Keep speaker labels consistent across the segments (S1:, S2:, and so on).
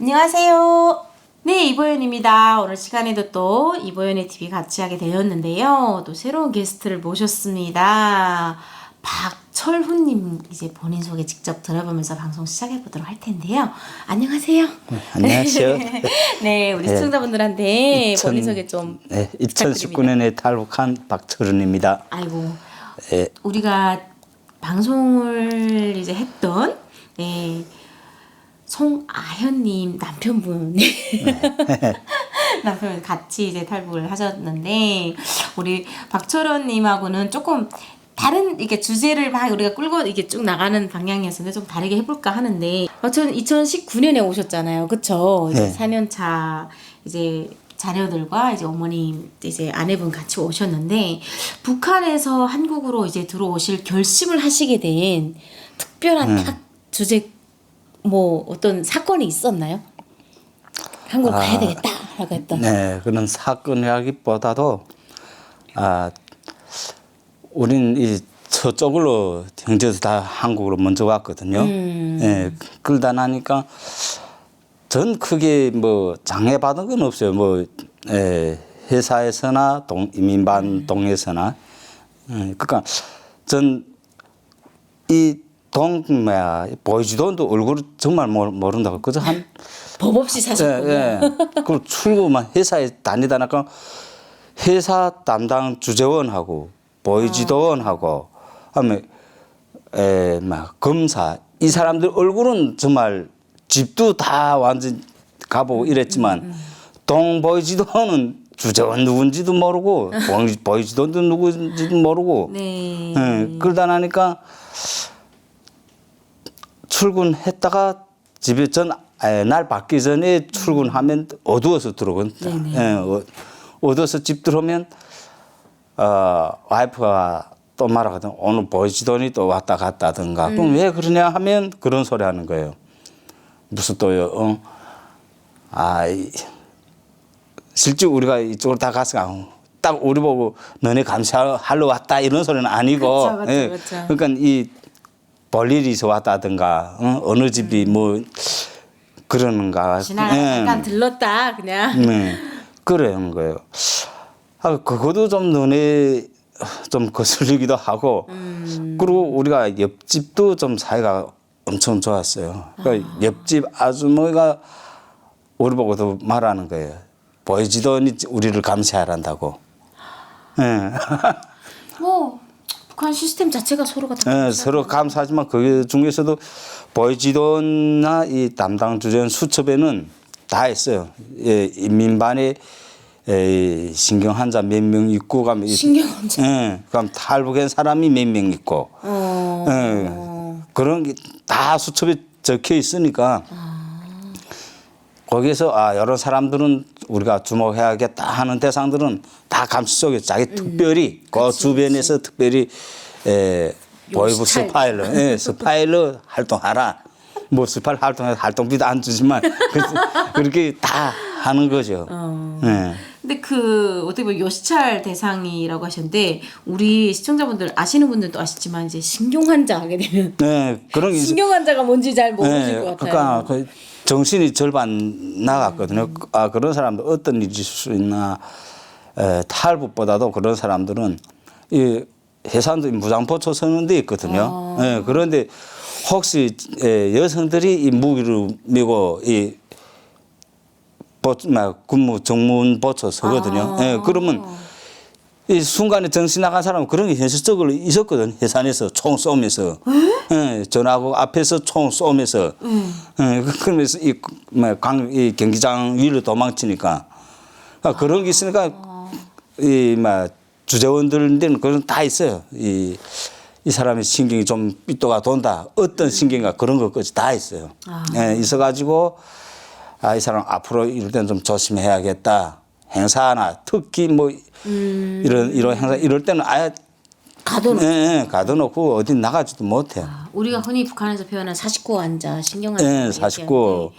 S1: 안녕하세요. 네, 이보연입니다. 오늘 시간에도 또 이보연의 TV 같이 하게 되었는데요. 또 새로운 게스트를 모셨습니다. 박철훈님 이제 본인 소개 직접 들어보면서 방송 시작해 보도록 할 텐데요. 안녕하세요.
S2: 안녕하세요.
S1: 네, 우리
S2: 네.
S1: 시청자분들한테
S2: 2000
S1: 본인 소개 좀
S2: 네,
S1: 부탁드립니다.
S2: 2019년에 탈북한 박철은입니다.
S1: 아이고
S2: 예,
S1: 우리가 방송을 이제 했던 네, 송아현님 남편분 남편 같이 이제 탈북을 하셨는데 우리 박철원님하고는 조금 다른 이게 주제를 막 우리가 끌고 이게 쭉 나가는 방향이었는데 좀 다르게 해볼까 하는데 박철원 2019년에 오셨잖아요, 그쵸? 이제
S2: 네.
S1: 4년 차 이제 자녀들과 이제 어머님 이제 아내분 같이 오셨는데 북한에서 한국으로 이제 들어오실 결심을 하시게 된 특별한 딱 주제 뭐 어떤 사건이 있었나요? 한국 가야
S2: 아,
S1: 되겠다 라고 했던
S2: 네, 그런 사건이라기보다도 아, 우린 이 저쪽으로 형제도 다 한국으로 먼저 왔거든요.
S1: 음.
S2: 예, 그러다 나니까 전 크게 뭐 장애 받은 건 없어요. 뭐 예, 회사에서나 동, 이민반 동에서나 예, 그러니까 전 이 동 뭐야 보이지도도 얼굴 정말 모른다고 그저 한
S1: 법 없이 사셨군요.
S2: 예, 예. 그 출구만 회사에 다니다 나니까 회사 담당 주재원하고 보이지도원하고 하면 에막 검사 이 사람들 얼굴은 정말 집도 다 완전 가보고 이랬지만 동 보이지도는 주재원 누군지도 모르고 보이- 보이지도도 누군지도 모르고
S1: 네.
S2: 예, 그러다 나니까 출근했다가 집에 전 에, 날 받기 전에 출근하면 어두워서 들어오거든.
S1: 네네.
S2: 예, 어, 어두워서 집 들어오면 어, 와이프가 또 말하거든. 오늘 보이지더니 또 왔다 갔다든가. 그럼 왜 그러냐 하면 그런 소리 하는 거예요. 무슨 또요? 어? 아, 이, 실제 우리가 이쪽으로 다 가서 아, 딱 우리 보고 너네 감사하러 왔다 이런 소리는 아니고
S1: 그쵸, 그쵸,
S2: 예,
S1: 그쵸.
S2: 그러니까 이 볼일이 있어 왔다든가 어? 어느 집이 뭐 그러는가
S1: 지나가
S2: 예.
S1: 잠깐 들렀다 그냥.
S2: 네, 그러는 거예요. 아, 그것도 좀 눈에 좀 거슬리기도 하고, 그리고 우리가 옆집도 좀 사이가 엄청 좋았어요. 그러니까 옆집 아주머니가 우리 보고도 말하는 거예요. 보이지도 않니 우리를 감시하란다고. 예.
S1: 뭐 북한 시스템 자체가 서로가 다
S2: 예, 서로 감사하지만 그 중에서도 보이지도나 이 담당 주전 수첩에는 다 있어요. 예, 인민반에 에, 신경 환자 몇 명 있고 가면 이-
S1: 신경 환자.
S2: 예, 그럼 탈북한 사람이 몇 명 있고
S1: 어.
S2: 예, 그런 게 다 수첩에 적혀 있으니까 거기에서 아 여러 사람들은 우리가 주목해야겠다 하는 대상들은 다 감시 속에 자기 특별히 그 주변에서 특별히 에, 보이브. 스파일러, 예, 스파일러 활동하라. 뭐 스파일 활동해 활동비도 안 주지만 그- 그렇게 다 하는 거죠. 예.
S1: 근데 그 어떻게 보면 요시찰 대상이라고 하셨는데 우리 시청자분들 아시는 분들도 아시지만 이제 신경 환자 하게 되면
S2: 네, 그런
S1: 신경 환자가 뭔지 잘 모르실 것 같아요.
S2: 그러니까 그 정신이 절반 나갔거든요. 아 그런 사람들 어떤 일이 있을 수 있나 에, 탈북보다도 그런 사람들은 이 해산도 무장포초 서는 데 있거든요.
S1: 아.
S2: 예, 그런데 혹시 에, 여성들이 이 무기를 메고 이 보, 막 군무 정문 보초 서거든요.
S1: 아.
S2: 예, 그러면 이 순간에 정신 나간 사람은 그런 게 현실적으로 있었거든 해산에서 총 쏘면서 예, 전화하고 앞에서 총 쏘면서 예, 그- 그러면서 이뭐광이 경기장 위로 도망치니까 그러니까 그런 게 있으니까 이 막 주재원들인데는 그런 다 있어요 이. 이 사람의 신경이 좀 삐또가 돈다. 어떤 신경인가 그런 것까지 다 있어요. 예, 있어가지고 아, 이 사람 앞으로 이럴 때는 좀 조심해야겠다. 행사나 특히 뭐 이런 이런 행사 이럴 때는 아예
S1: 가둬놓.
S2: 예, 예, 가둬놓고 어디 나가지도 못해.
S1: 우리가 흔히 북한에서 표현한 사십구 환자, 신경 환자.
S2: 예,
S1: 이렇게
S2: 49.
S1: 하는데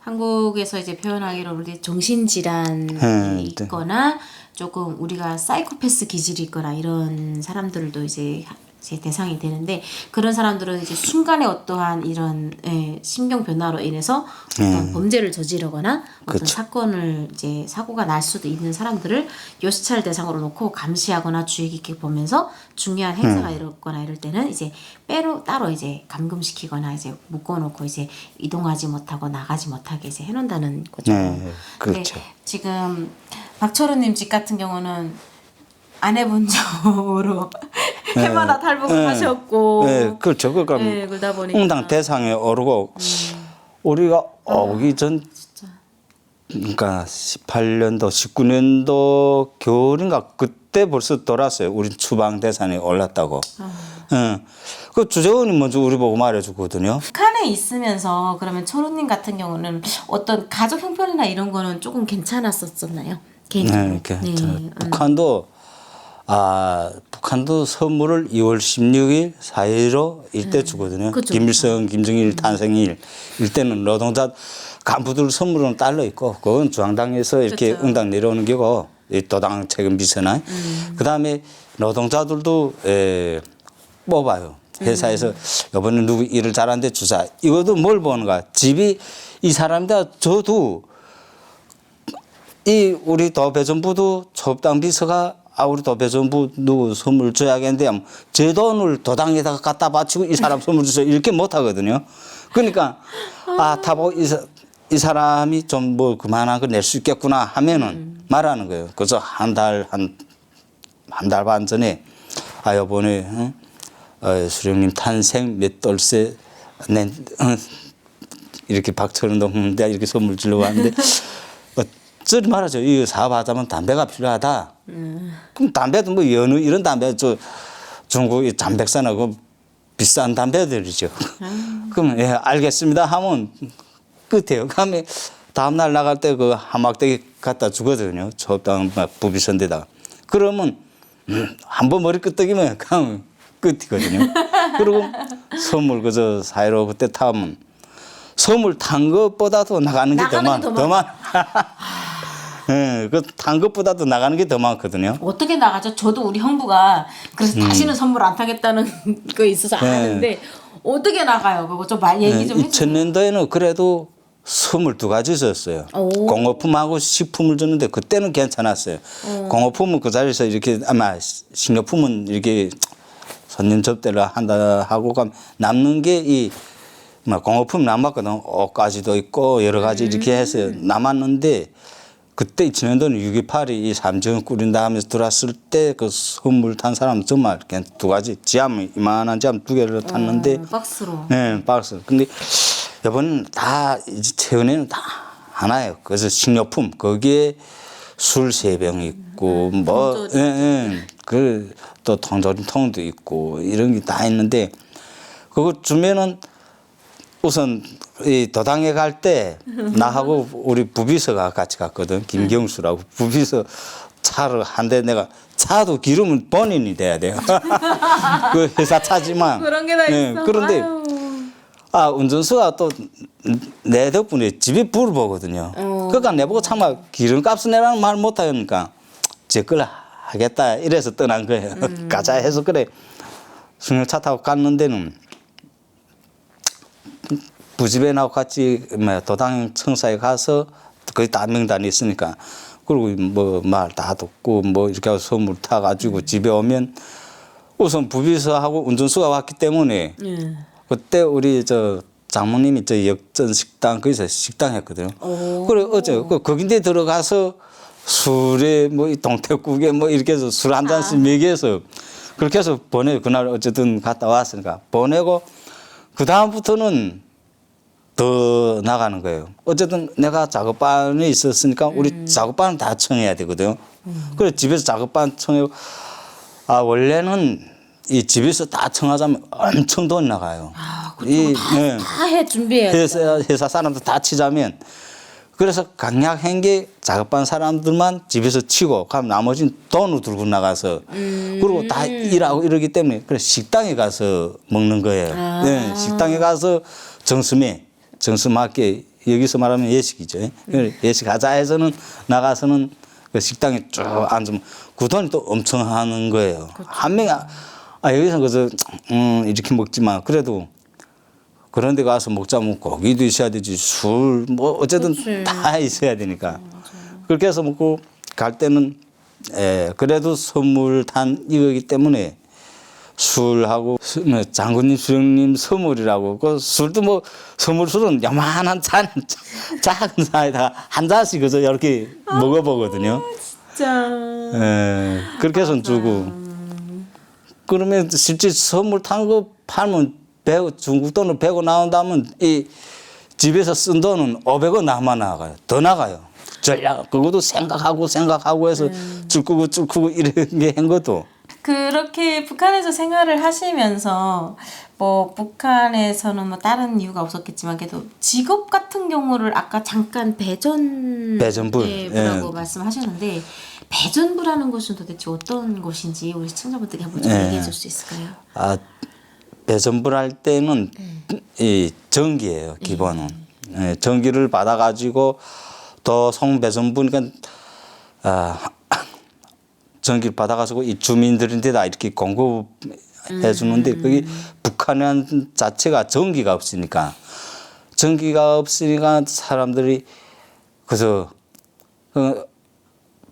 S1: 한국에서 이제 표현하기로 우리 정신질환이
S2: 음,
S1: 있거나 조금 우리가 사이코패스 기질이 있거나 이런 사람들도 이제 이제 대상이 되는데 그런 사람들은 이제 순간에 어떠한 이런 예, 신경 변화로 인해서 어떤 범죄를 저지르거나 어떤
S2: 그쵸.
S1: 사건을 이제 사고가 날 수도 있는 사람들을 요시찰 대상으로 놓고 감시하거나 주의 깊게 보면서 중요한 행사가 일어거나 이럴 때는 이제 빼로 따로 이제 감금시키거나 이제 묶어놓고 이제 이동하지 못하고 나가지 못하게 이제 해놓는다는 거죠.
S2: 네, 그렇죠.
S1: 지금 박철우님 집 같은 경우는 아내분 쪽으로 해마다
S2: 네.
S1: 하셨고
S2: 네, 그렇죠. 그러니까
S1: 네, 그러다 보니까
S2: 응당 대상에 오르고 우리가 오기 전 그러니까 18년도 19년도 겨울인가 그때 벌써 돌았어요. 우리 추방 대상에 올랐다고. 응. 그 주재원이 먼저 우리 보고 말해주거든요.
S1: 북한에 있으면서 그러면 철우님 같은 경우는 어떤 가족 형편이나 이런 거는 조금 괜찮았었었나요? 개인적으로.
S2: 네, 이렇게 저
S1: 음.
S2: 북한도 아 북한도 선물을 2월 16일 4일로 일대 주거든요.
S1: 그쵸,
S2: 김일성, 김정일 탄생일 일대는 노동자 간부들 선물은 딸려 있고 그건 중앙당에서 이렇게
S1: 그쵸.
S2: 응당 내려오는 게고 이 도당 책임 비서나 그다음에 노동자들도 에, 뽑아요. 회사에서 이번에 누구 일을 잘하는데 주자. 이것도 뭘 보는가? 집이 이 사람다 저도 이 우리 도배전부도 초업당 비서가 아 우리 도배 전부 누구 선물 줘야겠는데 하면 제 돈을 도당에다가 갖다 바치고 이 사람 선물 주세요 이렇게 못 하거든요. 그러니까 아 타보 이, 사- 이 사람이 좀 뭐 그만한 거낼수 있겠구나 하면은 말하는 거예요. 그래서 한 달 한 한 달 반 전에 아 요번에 어? 어, 수령님 탄생 몇 돌세 낸 어, 이렇게 박철은 동문대 이렇게 선물 주려고 하는데 어쩌리 말하죠. 이거 사업하자면 담배가 필요하다. 그럼 담배도 뭐 연우 이런 담배 저 중국의 잠백산하고 그 비싼 담배들이죠. 그럼 예 알겠습니다 하면 끝이에요. 그다음에 다음 날 나갈 때 그 한막대기 갖다 주거든요. 초당 부비선대다. 그러면 음, 한번 머리 끄덕이면 그냥 끝이거든요. 그리고 선물 그저 사이로 그때 타면 선물 탄 것보다도 나가는 게 더 많, 더 많. 예, 그탄 것보다도 나가는 게 더 많거든요.
S1: 어떻게 나가죠? 저도 우리 형부가 그래서 다시는 선물 안 타겠다는 거 있어서 안
S2: 음. 네.
S1: 하는데 어떻게 나가요? 그거 좀 말 얘기 좀 해주세요.
S2: 2000년도에는 그래도 선물 두 가지 줬어요.
S1: 오.
S2: 공업품하고 식품을 줬는데 그때는 괜찮았어요. 공업품은 그 자리에서 이렇게 아마 식료품은 이렇게 손님 접대를 한다 하고 가면 남는 게이 뭐 공업품 남았거든. 옷가지도 있고 여러 가지 이렇게 해서 남았는데 그때 2000년도는 6.28이 이 삼정 꾸린 다음에 들어왔을 때 그 선물 탄 사람 정말 그냥 두 가지 지함 이만한 지함 두 개를 탔는데
S1: 어, 박스로.
S2: 네, 박스. 근데 이번은 다 이제 최근에는 다 하나예요. 그래서 식료품 거기에 술 세 병 있고 뭐,
S1: 통조림.
S2: 예, 예. 그또 통조림 통도 있고 이런 게 다 있는데 그거 주면은 우선 이 도당에 갈 때 나하고 우리 부비서가 같이 갔거든 김경수라고 부비서 차를 한 대 내가 차도 기름은 본인이 돼야 돼요. 그 회사 차지만
S1: 그런 게다
S2: 예,
S1: 있어.
S2: 그런데
S1: 아유.
S2: 아 운전수가 또 내 덕분에 집이 불을 보거든요.
S1: 어.
S2: 그러니까 내보고 참아 기름값을 내라는 말 못하니까 제 걸 하겠다 이래서 떠난 거예요.
S1: 음.
S2: 가자 해서 그래 승용차 타고 갔는데는 부집에 나고 같이 뭐 도당 청사에 가서 거의 다 명단이 있으니까 그리고 뭐 말 다 듣고 뭐 이렇게 해서 선물 타 가지고 집에 오면 우선 부비서하고 운전수가 왔기 때문에
S1: 예.
S2: 그때 우리 저 장모님이 저 역전 식당 거기서 식당 했거든요.
S1: 오.
S2: 그래 어째 그 거긴데 들어가서 술에 뭐 이 동태국에 뭐 이렇게 해서 술 한 잔씩 먹여서 그렇게 해서 보내 그날 어쨌든 갔다 왔으니까 보내고 그 다음부터는 더 나가는 거예요. 어쨌든 내가 작업반에 있었으니까 우리 작업반은 다 청해야 되거든요. 그래 집에서 작업반 청해 아 원래는 이 집에서 다 청하자면 엄청 돈 나가요.
S1: 아,
S2: 이, 예.
S1: 다해 준비해야 돼.
S2: 회사, 회사 사람들 다 치자면 그래서 강약한 게 작업반 사람들만 집에서 치고 그럼 나머지는 돈으로 들고 나가서 그리고 다 일하고 이러기 때문에 그래서 식당에 가서 먹는 거예요.
S1: 아.
S2: 네, 식당에 가서 정수매 정수 맞게 여기서 말하면 예식이죠. 예식 하자 해서는 나가서는 그 식당에 쭉 앉으면 그 돈이 또 엄청 하는 거예요. 한 명이 아 여기서 그저 음 이렇게 먹지만 그래도 그런 데 가서 먹자면 고기도 있어야 되지 술 뭐 어쨌든
S1: 그치.
S2: 다 있어야 되니까 그렇게 해서 먹고 갈 때는 에 그래도 선물 탄 이거기 때문에 술하고 수- 뭐 장군님 수령님 선물이라고 그 술도 뭐 선물 술은 요만한 잔 작은 잔에다가 한 잔씩 그저 이렇게 먹어보거든요.
S1: 진짜.
S2: 예, 그렇게 해서 주고. 그러면 실제 선물 탄 거 팔면 배고 중국 돈을 배고 나온다면 이 집에서 쓴 돈은 500원 남아 나가요. 더 나가요. 전략 그것도 생각하고 생각하고 해서 줄크고 줄크고 이런 게 한 것도
S1: 그렇게 북한에서 생활을 하시면서 뭐 북한에서는 뭐 다른 이유가 없었겠지만 그래도 직업 같은 경우를 아까 잠깐 배전
S2: 배전부,
S1: 부라고
S2: 예.
S1: 말씀하셨는데 배전부라는 곳은 도대체 어떤 곳인지 우리 시청자분들께 한번 좀
S2: 예.
S1: 얘기해 줄 수 있을까요?
S2: 아 배선불 할 때는 이 전기예요 기본은 예, 전기를 받아 가지고 더 송배선부니까 아 전기를 받아 가지고 이 주민들한테다 이렇게 공급해 주는데 그게 북한은 자체가 전기가 없으니까 전기가 없으니까 사람들이 그래서 그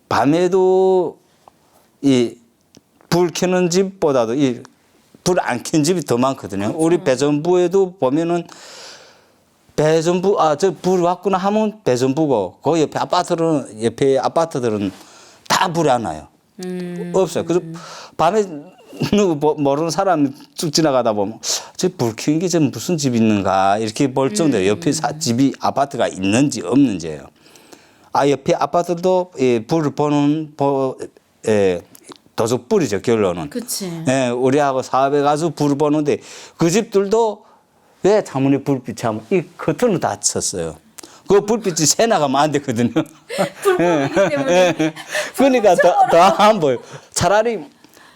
S2: 밤에도 이 불 켜는 집보다도 이 불 안 켠 집이 더 많거든요. 우리 배전부에도 보면은 배전부 아 저 불 왔구나 하면 배전부고 그 옆에 아파트는 옆에 아파트들은 다 불이 안 와요. 없어요. 그래서 밤에 누구 뭐- 모르는 사람이 쭉 지나가다 보면 저불 켜는 게 저 무슨 집 있는가 이렇게 볼 정도예요. 옆에 사, 집이 아파트가 있는지 없는지예요. 아 옆에 아파트도 예, 불을 보는 보, 예, 도적 불이죠 결론은.
S1: 그치.
S2: 예, 우리하고 사업에 가서 불을 보는데 그 집들도 왜 창문에 불빛이 하면 이 커튼을 다 쳤어요. 그 불빛이 새 나가면 안 되거든요.
S1: 불법이기 때문에.
S2: 예. 그러니까 더안 보여. 차라리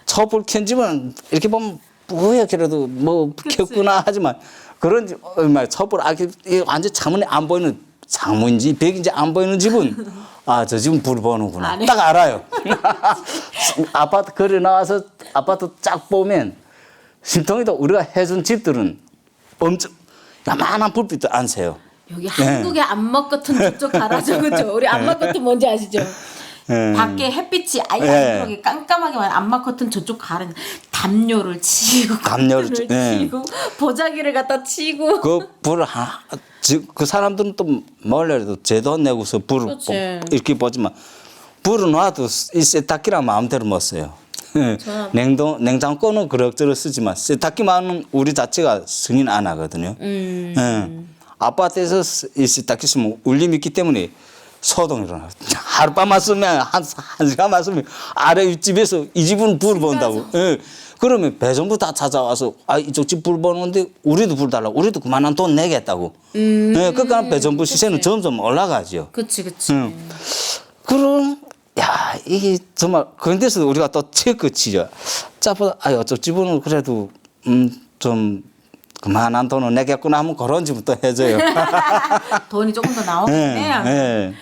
S2: 촛불 켠 집은 이렇게 보면 뿌옇게라도 뭐 켰구나 하지만 그런 집, 얼마 촛불 아기 이게 완전 창문에 안 보이는 창문인지 벽인지 안 보이는 집은 아저 집은 불 보는구나. 딱 알아요. 아파트 거리 나와서 아파트 쫙 보면 신통이도 우리가 해준 집들은 엄청 야만한 불빛도 안 새요.
S1: 여기 한국의 안막 같은 저쪽 가라죠, 그죠? 우리 안막 같은 뭔지 아시죠?
S2: 예.
S1: 밖에 햇빛이 아예
S2: 예.
S1: 안 들어오게 깜깜하게 만 안막 커튼 저쪽 가는 담요를 치고
S2: 담요를
S1: 커튼을
S2: 치- 예.
S1: 치고 보자기를 갖다 치고
S2: 그 불을 하, 지- 그 사람들은 또 몰라도 제돈 내고서 불을. 보- 이렇게 보지만 불을 놔도 이 세탁기랑 마음대로 못 써요. 냉동 냉장고는 그럭저럭 쓰지만 세탁기만은 우리 자체가 승인 안 하거든요.
S1: 음.
S2: 예. 아파트에서 쓰- 이 세탁기 쓰면 울림이 있기 때문에 소동이 일어나. 하룻밤만 쓰면 한, 한 시간만 쓰면 아래 윗집에서 이 집은 불 본다고. 예. 그러면 배정부 다 찾아와서 아 이쪽 집 불 보는데 우리도 불 달라고 우리도 그만한 돈 내겠다고.
S1: 음.
S2: 예. 그러니까 배정부 시세는 점점 올라가죠.
S1: 그치 그치
S2: 응. 그럼 야 이게 정말 그런데서 우리가 또 체크 치죠. 짜보다 아 어쩔 집은 그래도 음 좀 그만한 돈을 내겠구나 하면 그런 또 해줘요.
S1: 돈이 조금 더
S2: 예,
S1: 나오겠네
S2: 예.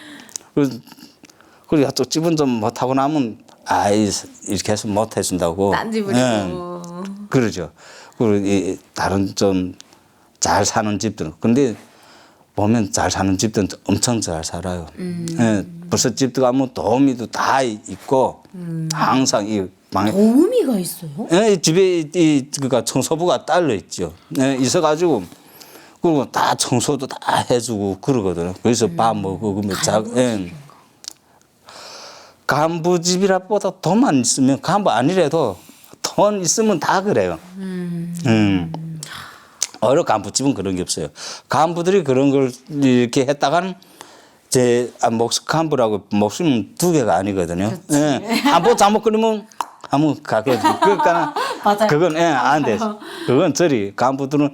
S2: 그래서 그리고 저쪽 집은 좀 못하고 나면 아 이- 이렇게 해서 못 해준다고.
S1: 딴 집으로
S2: 예. 그러죠. 그리고 이 다른 좀 잘 사는 집들은 근데 보면 잘 사는 집들은 엄청 잘 살아요. 예. 벌써 집들 가면 도우미도 다 있고 항상 이 방에
S1: 도우미가 있어요?
S2: 예, 이 집에 이 그니까 청소부가 딸려 있죠. 예, 있어가지고 그리고 다 청소도 다 해주고 그러거든요. 그래서 밥 먹고 그러면 자, 예. 간부 집이라보다 돈만 있으면 간부 아니래도 돈 있으면 다 그래요. 음. 어느 간부집은 그런 게 없어요. 간부들이 그런 걸 이렇게 했다가는 제 아, 목숨 간부라고 목숨은 두 개가 아니거든요. 예. 한번 잘못 그러면 한번 가게 그러니까. 그건 예, 안 돼. 그건 저리 간부들은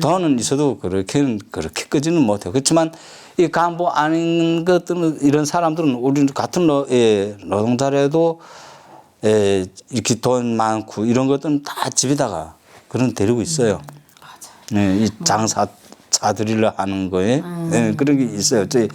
S2: 돈은 있어도 그렇게는 그렇게까지는 못해요. 그렇지만 이 간부 아닌 것들은 이런 사람들은 우리 같은 노, 예, 노동자라도 예, 이렇게 돈 많고 이런 것들은 다 집에다가 그런 데리고 있어요. 네, 이 장사 차들이려 하는 거에 예, 그런 게 있어요. 저희